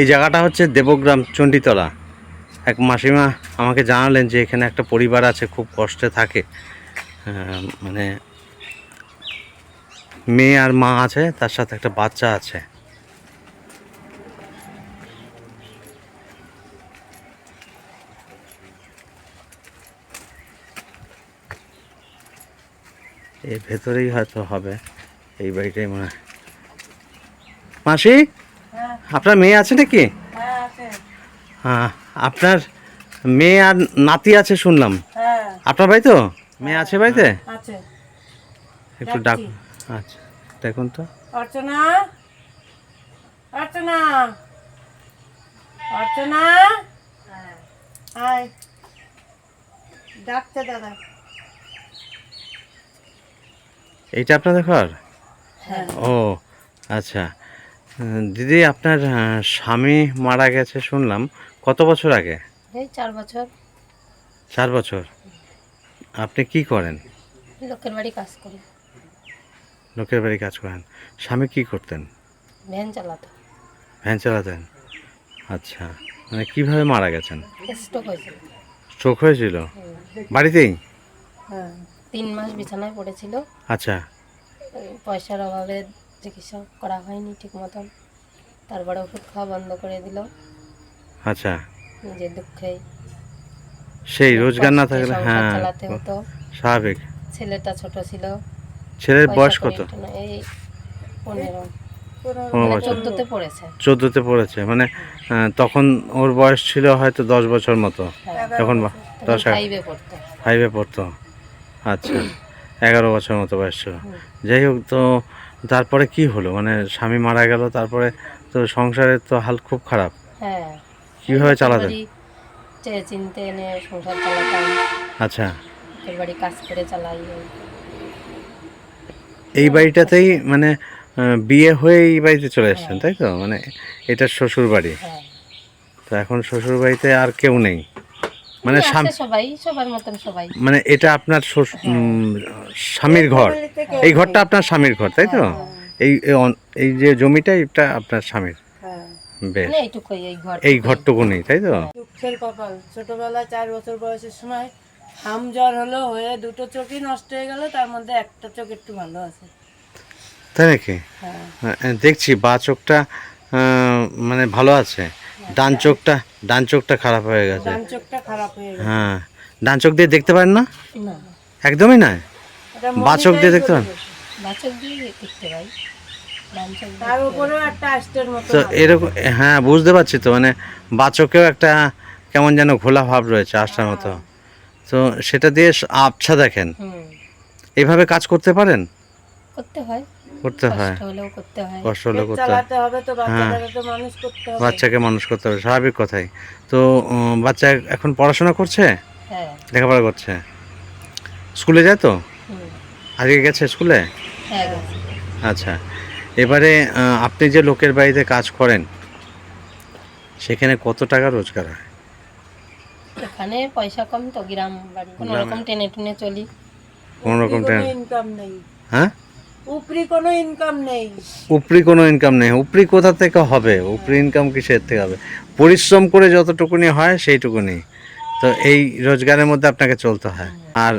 এই জায়গাটা হচ্ছে দেবগ্রাম চণ্ডীতলা। এক মাসিমা আমাকে জানালেন যে এখানে একটা পরিবার আছে, খুব কষ্টে থাকে। মানে মেয়ে আর মা আছে, তার সাথে একটা বাচ্চা আছে। এর ভেতরেই হয়তো হবে, এই বাড়িটাই মনে হয়। মাসি? আপনার মেয়ে আছে নাকি? হ্যাঁ হ্যাঁ আপনার মেয়ে আর নাতি আছে শুনলাম। হ্যাঁ। আপনার বাড়ি তো? মেয়ে আছে বাড়িতে? একটু ডাক আচ্ছা দেখুন তো। অর্চনা? অর্চনা? অর্চনা? আয়। ডাকছে দাদা। এইটা আপনাদের ঘর? হ্যাঁ। ও আচ্ছা। দিদি আপনার স্বামী মারা গেছে শুনলাম। কত বছর আগে? এই চার বছর। চার বছর। আপনি কি করেন? লোকের বাড়ি কাজ করি। লোকের বাড়ি কাজ করেন। স্বামী কি করতেন? ভ্যান চালাতো। ভ্যান চালাতেন। আচ্ছা মানে কীভাবে মারা গেছেন? স্ট্রোক হয়েছিল। স্ট্রোক হয়েছিল? বাড়িতেই? হ্যাঁ তিন মাস বিছানায় পড়েছিল। আচ্ছা। পয়সার অভাবে চিকিৎসা করা হয়নি ঠিক মতন। তারপরে ওষুধ খাওয়া বন্ধ করে দিল। আচ্ছা। নিজের দুঃখে। সেই রোজগার না থাকলে হ্যাঁ চালাতে হতো। স্বাভাবিক। ছেলেটা ছোট ছিল। ছেলের বয়স কত? এই পনেরো। মানে বছর চোদ্দতে পড়েছে। চোদ্দোতে পড়েছে মানে তখন ওর বয়স ছিল হয়তো দশ বছর মতো। হ্যাঁ। তখন দশ ফাইভে পড়তো। আচ্ছা। এগারো বছর মতো বয়স ছিল। যাই হোক তো তারপরে কি হলো? মানে স্বামী মারা গেল তারপরে তো সংসারের তো হাল খুব খারাপ। হ্যাঁ। কীভাবে চালাতেন? চেয়ে চিনতে এনে সংসার চালাতাম। আচ্ছা। বাড়ি কাজ করে চালাই। এই। বাড়িটাতেই মানে বিয়ে হয়ে এই বাড়িতে চলে এসেছেন তাই তো? মানে এটা শ্বশুর বাড়ি হ্যাঁ। তো এখন শ্বশুর বাড়িতে আর কেউ নেই? মানে সবাই সবার মতন সবাই। মানে এটা আপনার স্বামীর ঘর। এই ঘরটা আপনার স্বামীর ঘর তাই তো? এই এই যে জমিটা এটা আপনার স্বামীর। হ্যাঁ। বেশ। মানে এই ঘরটুকু নেই তাই তো? দুঃখের কপাল। ছোটবেলায় চার বছর বয়সের সময় হাম জ্বর হলো হয়ে দুটো চোখই নষ্ট হয়ে গেল তার মধ্যে একটা চোখ একটু ভালো আছে। তাই নাকি? হ্যাঁ। হ্যাঁ, দেখছি বা চোখটা মানে ভালো আছে। ডান চোখটা ডান চোখটা খারাপ হয়ে গেছে। ডান চোখটা খারাপ হয়ে হ্যাঁ ডান চোখ দিয়ে দেখতে পারেন না? না। একদমই না বা চোখ দিয়ে দেখতে পারেন? দিয়ে দেখতে পাই। তো এরকম হ্যাঁ বুঝতে পারছি তো মানে বা চোখেও একটা কেমন যেন ঘোলা ভাব রয়েছে আসার মতো। তো সেটা দিয়ে আবছা দেখেন। এভাবে কাজ করতে পারেন? করতে হয়। করতে হয়। কষ্ট হলেও করতে হয়। হলে করতে হয়। চালাতে হবে তো হ্যাঁ। বাচ্চাটাকে তো মানুষ করতে হবে। বাচ্চাকে মানুষ করতে হবে স্বাভাবিক কথাই। তো বাচ্চা এখন পড়াশোনা করছে? হ্যাঁ। লেখাপড়া করছে? স্কুলে যায় তো? আজকে গেছে স্কুলে? হ্যাঁ আচ্ছা। এবারে আপনি যে লোকের বাড়িতে কাজ করেন সেখানে কত টাকা রোজগার হয়? এখানে পয়সা কম তো গ্রাম বাড়ি। কোনো রকম টেনে টুনে চলি। কোনো রকম ট্রেন ইনকাম নেই। হ্যাঁ? উপরি কোনো ইনকাম নেই। উপরি কোনো ইনকাম নেই। উপরি কোথা থেকে হবে? উপরি ইনকাম কিসের থেকে হবে? পরিশ্রম করে যতটুকুনি হয় সেইটুকুনি। তো এই রোজগারের মধ্যে আপনাকে চলতে হয়। আর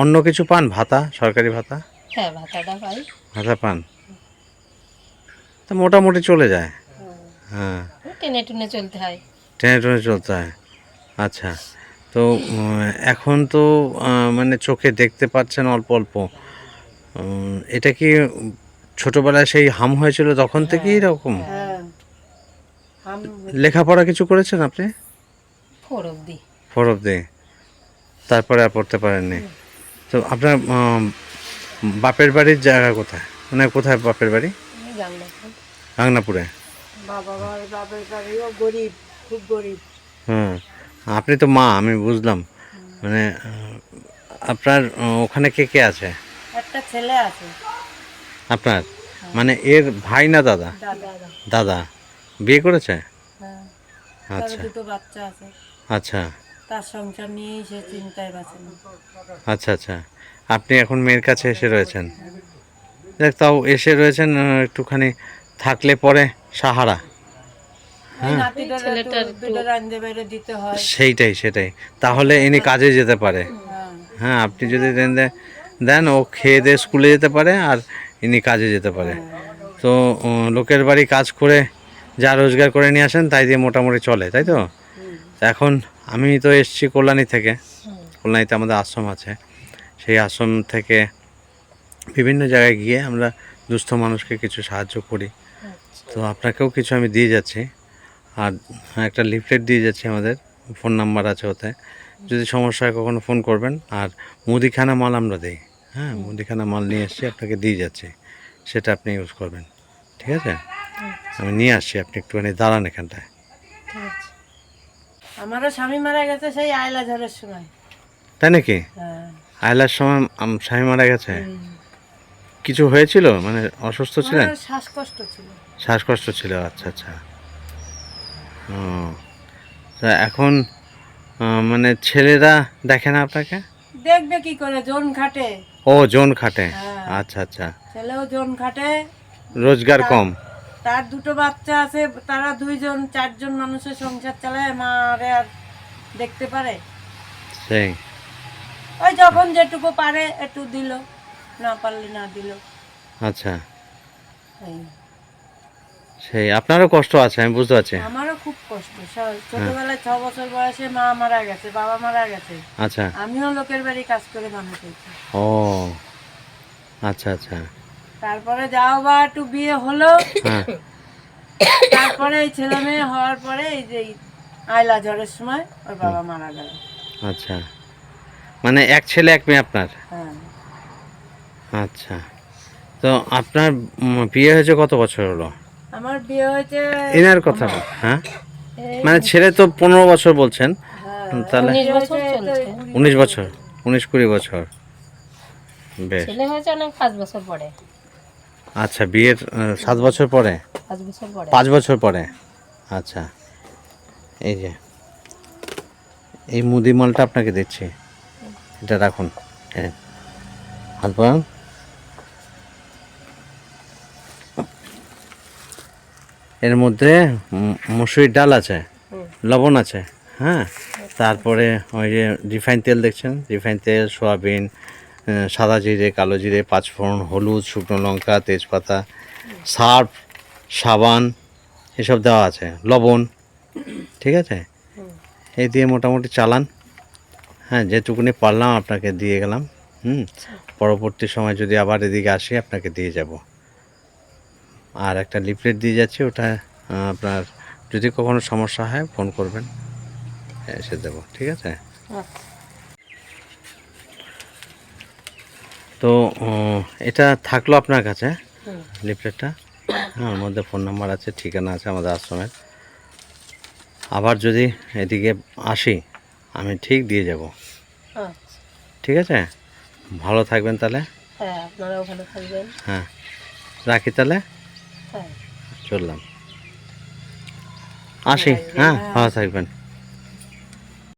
অন্য কিছু পান? ভাতা? সরকারি ভাতা? হ্যাঁ ভাতাটা পাই। ভাতা পান? তো মোটামুটি চলে যায়। হ্যাঁ। টেনে টুনে চলতে হয়। টেনে টেনে চলতে হয়। আচ্ছা। তো এখন তো মানে চোখে দেখতে পাচ্ছেন অল্প অল্প। এটা কি ছোটবেলায় সেই হাম হয়েছিল তখন থেকেই এরকম? হ্যাঁ। লেখাপড়া কিছু করেছেন আপনি? ফোর অব্দি ফোর অব্দি তারপরে আর পড়তে পারেননি। তো আপনার বাপের বাড়ির জায়গা কোথায়? মানে কোথায় বাপের বাড়ি? গাংনাপুরে। বাবা বাবার বাপের বাড়িও গরিব খুব গরিব। হুম। আপনি তো মা আমি বুঝলাম। মানে আপনার ওখানে কে কে আছে? একটা ছেলে আছে। আপনার? মানে এর ভাই না দাদা? দাদা দাদা। বিয়ে করেছে? হ্যাঁ। আচ্ছা। দুটো বাচ্চা আছে। আচ্ছা। তার সংসার নিয়েই সে চিন্তায় বাঁচে। আচ্ছা আচ্ছা। আপনি এখন মেয়ের কাছে এসে রয়েছেন। দেখ তাও এসে রয়েছেন একটুখানি থাকলে পরে সাহারা। হয়। সেইটাই সেটাই তাহলে ইনি কাজে যেতে পারে। হ্যাঁ। হ্যাঁ আপনি যদি দেন ও খেয়ে দিয়ে স্কুলে যেতে পারে আর ইনি কাজে যেতে পারে। তো লোকের বাড়ি কাজ করে যা রোজগার করে নিয়ে আসেন তাই দিয়ে মোটামুটি চলে তাই তো? তা এখন আমি তো এসছি কল্যাণী থেকে। কল্যাণীতে আমাদের আশ্রম আছে। সেই আশ্রম থেকে বিভিন্ন জায়গায় গিয়ে আমরা দুস্থ মানুষকে কিছু সাহায্য করি। তো আপনাকেও কিছু আমি দিয়ে যাচ্ছি। আর একটা লিফলেট দিয়ে যাচ্ছি আমাদের। ফোন নাম্বার আছে ওতে। যদি সমস্যা হয় কখনো ফোন করবেন। আর মুদিখানা মাল আমরা দিই। হ্যাঁ মুদিখানা মাল নিয়ে এসেছি আপনাকে দিয়ে যাচ্ছি। সেটা আপনি ইউজ করবেন। ঠিক আছে? আমি নিয়ে আসছি আপনি একটুখানি দাঁড়ান এখানটায়। আমারও স্বামী মারা গেছে সেই আয়লা ঝড়ের সময়। তাই নাকি? হ্যাঁ। আয়লার সময় স্বামী মারা গেছে? কিছু হয়েছিল? মানে অসুস্থ ছিলেন? শ্বাসকষ্ট ছিল। শ্বাসকষ্ট ছিল আচ্ছা আচ্ছা। ও তা এখন মানে ছেলেরা দেখে না আপনাকে? দেখবে কি করে জোন খাটে। ও জোন খাটে। হ্যাঁ। আচ্ছা আচ্ছা। ছেলেও জোন খাটে। রোজগার কম। তার দুটো বাচ্চা আছে তারা দুইজন চারজন মানুষের সংসার চালায় মা আরে আর দেখতে পারে। সেই। ওই যখন যেটুকু পারে একটু দিল না পারলে না দিল। আচ্ছা। সেই আপনারও কষ্ট আছে আমি বুঝতে পারছি। আমারও খুব কষ্ট। স- ছোটবেলায় ছ বছর বয়সে মা মারা গেছে বাবা মারা গেছে। আচ্ছা। আমিও লোকের বাড়ি কাজ করে মানুষ হয়েছি ও আচ্ছা আচ্ছা। তারপরে যাও বা একটু বিয়ে হলো। হ্যাঁ। তারপরে এই ছেলে মেয়ে হওয়ার পরে এই যে আয়লা ঝড়ের সময় ওর বাবা মারা গেল। আচ্ছা। মানে এক ছেলে এক মেয়ে আপনার? হ্যাঁ। আচ্ছা। তো আপনার বিয়ে হয়েছে কত বছর হলো? আমার বিয়ে হয়েছে এনার কথা হ্যাঁ? মানে ছেলে তো পনেরো বছর বলছেন হ্যাঁ, তাহলে উনিশ বছর উনিশ কুড়ি বছর। বেশ। ছেলে হয়েছে অনেক পাঁচ বছর পরে। আচ্ছা বিয়ের সাত বছর পরে? পাঁচ বছর পরে। পাঁচ বছর পরে? আচ্ছা। এই যে এই মুদি মালটা আপনাকে দিচ্ছি। এটা রাখুন। হ্যাঁ হাত এর মধ্যে মসুরির ডাল আছে, লবণ আছে হ্যাঁ? তারপরে ওই যে রিফাইন তেল দেখছেন? রিফাইন তেল, সয়াবিন সাদা জিরে, কালো জিরে, পাঁচফোড়ন, হলুদ, শুকনো লঙ্কা, তেজপাতা, সার্ফ, সাবান, এসব দেওয়া আছে, লবণ, ঠিক আছে? এই দিয়ে মোটামুটি চালান। হ্যাঁ যেটুকুনি পারলাম আপনাকে দিয়ে গেলাম, হুম? পরবর্তী সময় যদি আবার এদিকে আসি, আপনাকে দিয়ে যাব। আর একটা লিফলেট দিয়ে যাচ্ছি ওটা আপনার যদি কখনো সমস্যা হয় ফোন করবেন। এসে দেবো ঠিক আছে? তো এটা থাকল আপনার কাছে। লিফলেটটা? হ্যাঁ ওর মধ্যে ফোন নাম্বার আছে ঠিকানা আছে আমাদের আশ্রমের। আবার যদি এদিকে আসি আমি ঠিক দিয়ে যাব। আচ্ছা। ঠিক আছে? ভালো থাকবেন তাহলে। হ্যাঁ আপনারাও ভালো থাকবেন। হ্যাঁ। রাখি তাহলে? হ্যাঁ চললাম। আসি হ্যাঁ ভালো থাকবেন।